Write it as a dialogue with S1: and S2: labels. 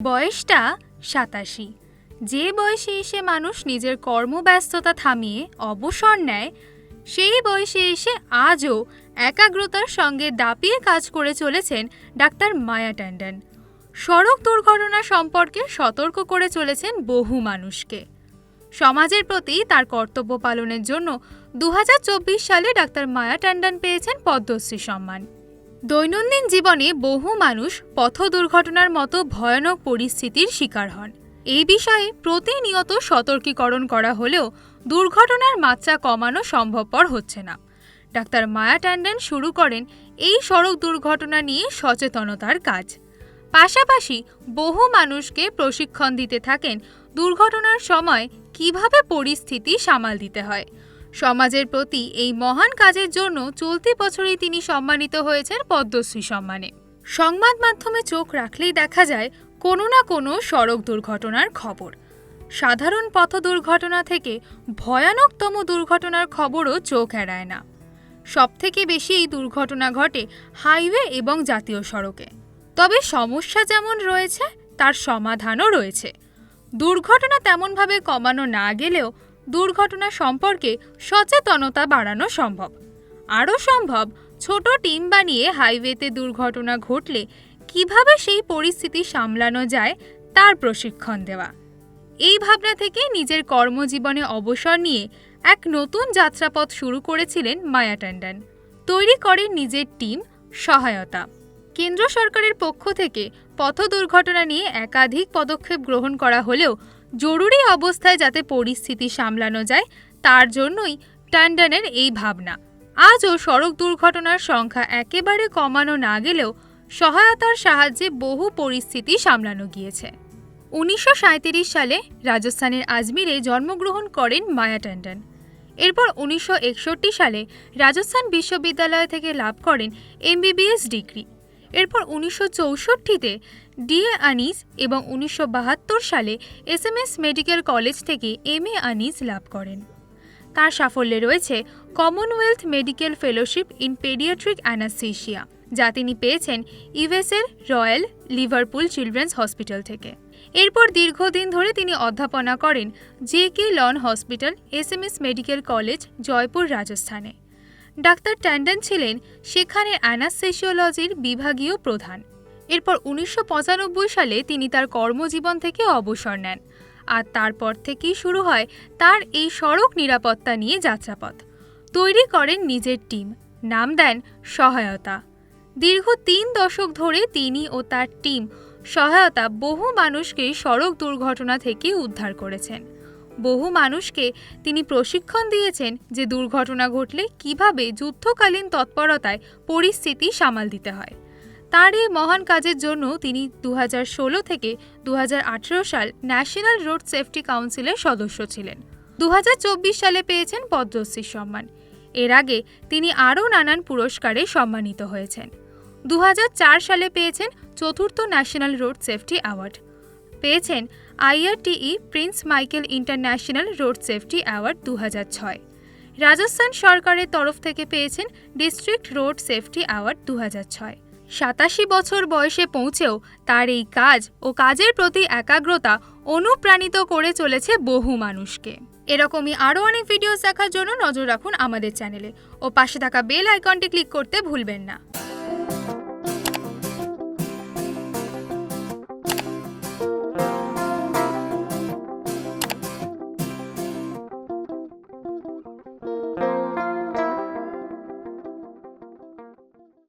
S1: বয়সটা সাতাশি। যে বয়সে এসে মানুষ নিজের কর্মব্যস্ততা থামিয়ে অবসর নেয়, সেই বয়সে এসে আজও একাগ্রতার সঙ্গে দাপিয়ে কাজ করে চলেছেন ডাক্তার মায়া ট্যান্ডন। সড়ক দুর্ঘটনা সম্পর্কে সতর্ক করে চলেছেন বহু মানুষকে। সমাজের প্রতি তার কর্তব্য পালনের জন্য দু হাজার চব্বিশ সালে ডাক্তার মায়া ট্যান্ডন পেয়েছেন পদ্মশ্রী সম্মান। দৈনন্দিন জীবনে বহু মানুষ পথ দুর্ঘটনার মতো ভয়ানক পরিস্থিতির শিকার হন। এই বিষয়ে প্রতিনিয়ত সতর্কীকরণ করা হলেও দুর্ঘটনার মাত্রা কমানো সম্ভবপর হচ্ছে না। ডাক্তার মায়া ট্যান্ডন শুরু করেন এই সড়ক দুর্ঘটনা নিয়ে সচেতনতার কাজ। পাশাপাশি বহু মানুষকে প্রশিক্ষণ দিতে থাকেন দুর্ঘটনার সময় কীভাবে পরিস্থিতি সামাল দিতে হয়। সমাজের প্রতি এই মহান কাজের জন্য চলতি বছরেই তিনি সম্মানিত হয়েছেন পদ্মশ্রী সম্মানে। সংবাদ মাধ্যমে চোখ রাখলেই দেখা যায়, কোনো না কোনো সড়ক দুর্ঘটনার খবর। সাধারণ পথ দুর্ঘটনা থেকে ভয়ানকতম দুর্ঘটনার খবরও চোখ এড়ায় না। সবথেকে বেশি এই দুর্ঘটনা ঘটে হাইওয়ে এবং জাতীয় সড়কে। তবে সমস্যা যেমন রয়েছে, তার সমাধানও রয়েছে। দুর্ঘটনা তেমনভাবে কমানো না গেলেও দুর্ঘটনা সম্পর্কে সচেতনতা বাড়ানো সম্ভব। আরও সম্ভব, ছোট টিম বানিয়ে হাইওয়েতে দুর্ঘটনা ঘটলে কীভাবে সেই পরিস্থিতি সামলানো যায় তার প্রশিক্ষণ দেওয়া। এই ভাবনা থেকে নিজের কর্মজীবনে অবসর নিয়ে এক নতুন যাত্রাপথ শুরু করেছিলেন মায়া ট্যান্ডন। তৈরি করেন নিজের টিম সহায়তা। কেন্দ্র সরকারের পক্ষ থেকে পথ দুর্ঘটনা নিয়ে একাধিক পদক্ষেপ গ্রহণ করা হলেও জরুরি অবস্থায় যাতে পরিস্থিতি সামলানো যায়, তার জন্যই ট্যান্ডনের এই ভাবনা। আজও সড়ক দুর্ঘটনার সংখ্যা একেবারে কমানো না গেলেও সহায়তার সাহায্যে বহু পরিস্থিতি সামলানো গিয়েছে। উনিশশো সালে রাজস্থানের আজমিরে জন্মগ্রহণ করেন মায়া ট্যান্ডন। এরপর উনিশশো একষট্টি সালে রাজস্থান বিশ্ববিদ্যালয় থেকে লাভ করেন এমবিবিএস ডিগ্রি। এরপর উনিশশো চৌষট্টিতে ডিএ আনিস এবং উনিশশো বাহাত্তর সালে এসএমএস মেডিকেল কলেজ থেকে এম এ আনিস লাভ করেন। তার সাফল্যে রয়েছে commonwealth medical fellowship in paediatric anaesthesia যা তিনি পেয়েছেন ইউএসের রয়্যাল লিভারপুল চিলড্রেন্স হসপিটাল থেকে। এরপর দীর্ঘদিন ধরে তিনি অধ্যাপনা করেন J K Lon hospital SMS medical college, Jaipur রাজস্থানে। ডাক্তার ট্যান্ডন ছিলেন সেখানে অ্যানাস্থেসিওলজির বিভাগীয় প্রধান। এরপর উনিশশো পঁচানব্বই সালে তিনি তার কর্মজীবন থেকে অবসর নেন আর তারপর থেকেই শুরু হয় তার এই সড়ক নিরাপত্তা নিয়ে যাত্রাপথ। তৈরি করেন নিজের টিম, নাম দেন সহায়তা। দীর্ঘ তিন দশক ধরে তিনি ও তার টিম সহায়তা বহু মানুষকে সড়ক দুর্ঘটনা থেকে উদ্ধার করেছেন। বহু মানুষকে তিনি প্রশিক্ষণ দিয়েছেন যে দুর্ঘটনা ঘটলে কীভাবে যুদ্ধকালীন তৎপরতায় পরিস্থিতি সামাল দিতে হয়। তার এই মহান কাজের জন্য তিনি দু হাজার ষোলো থেকে দু হাজার আঠেরো সাল ন্যাশনাল রোড সেফটি কাউন্সিলের সদস্য ছিলেন। দু হাজার চব্বিশ সালে পেয়েছেন পদ্মশ্রী সম্মান। এর আগে তিনি আরও নানান পুরস্কারে সম্মানিত হয়েছেন। দু হাজার চার সালে পেয়েছেন চতুর্থ ন্যাশনাল রোড সেফটি অ্যাওয়ার্ড। পেয়েছেন IRTE prince Michael international road safety award দু হাজার ছয়। রাজস্থান সরকারের তরফ থেকে পেয়েছেন ডিস্ট্রিক্ট রোড সেফটি অ্যাওয়ার্ড দু সাতাশি বছর বয়সে পৌঁছেও তার এই কাজ ও কাজের প্রতি একাগ্রতা অনুপ্রাণিত করে চলেছে বহু মানুষকে। এরকমই আরও অনেক ভিডিওস দেখার জন্য নজর রাখুন আমাদের চ্যানেলে ও পাশে থাকা বেল আইকনটি ক্লিক করতে ভুলবেন না।